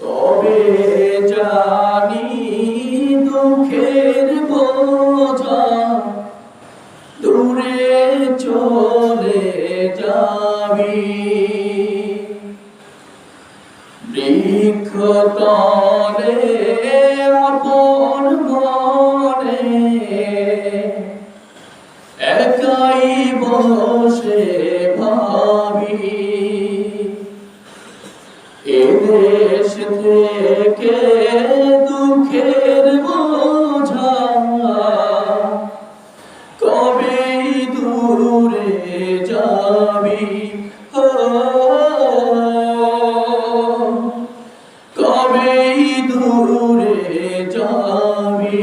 তবে জানি দুঃখের বোঝা দূরে চলে যাবি। বৃক্ষ তলে আপন মনে একাই বসে ভাবি। এদেশ থেকে দুঃখের বোঝা। কবে দূরে যাবি? কবে দূরে যাবি?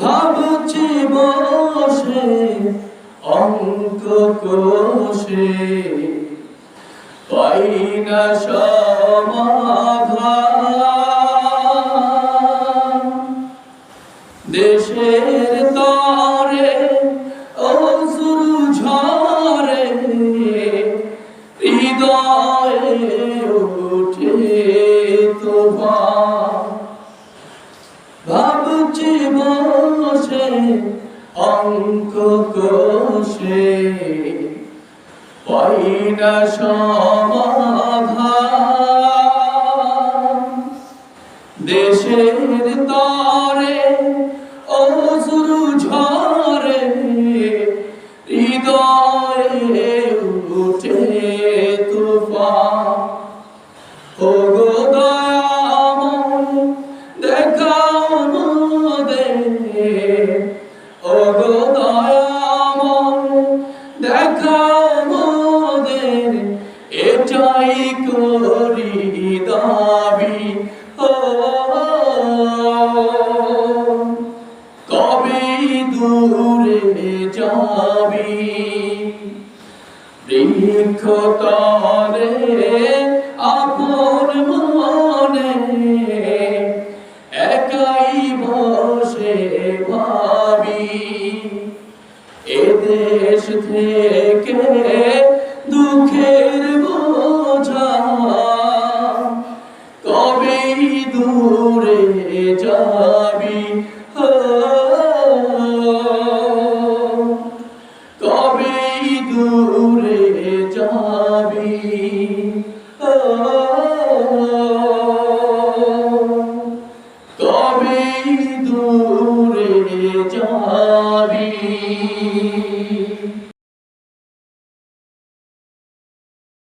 ভাবছি বসে অঙ্ক কোষে দেশের তরে অসুর ঝরে উঠে তুফান ভাবছি বসে অঙ্ক কোষে পাই না দেশের তরে অসুর ঝরে হৃদয়ে উঠে তুফান। ও গো দেখাও মোদের ও গো দেখাও মোদের এটাই করি দাবি। যাবি বৃক্ষ তলে আপন মনে একাই বসে ভাবি। এদেশ থেকে দুঃখের বোঝা কবে দূরে যাবি? ও দূরে যাবি। কবে দূরে যাবি।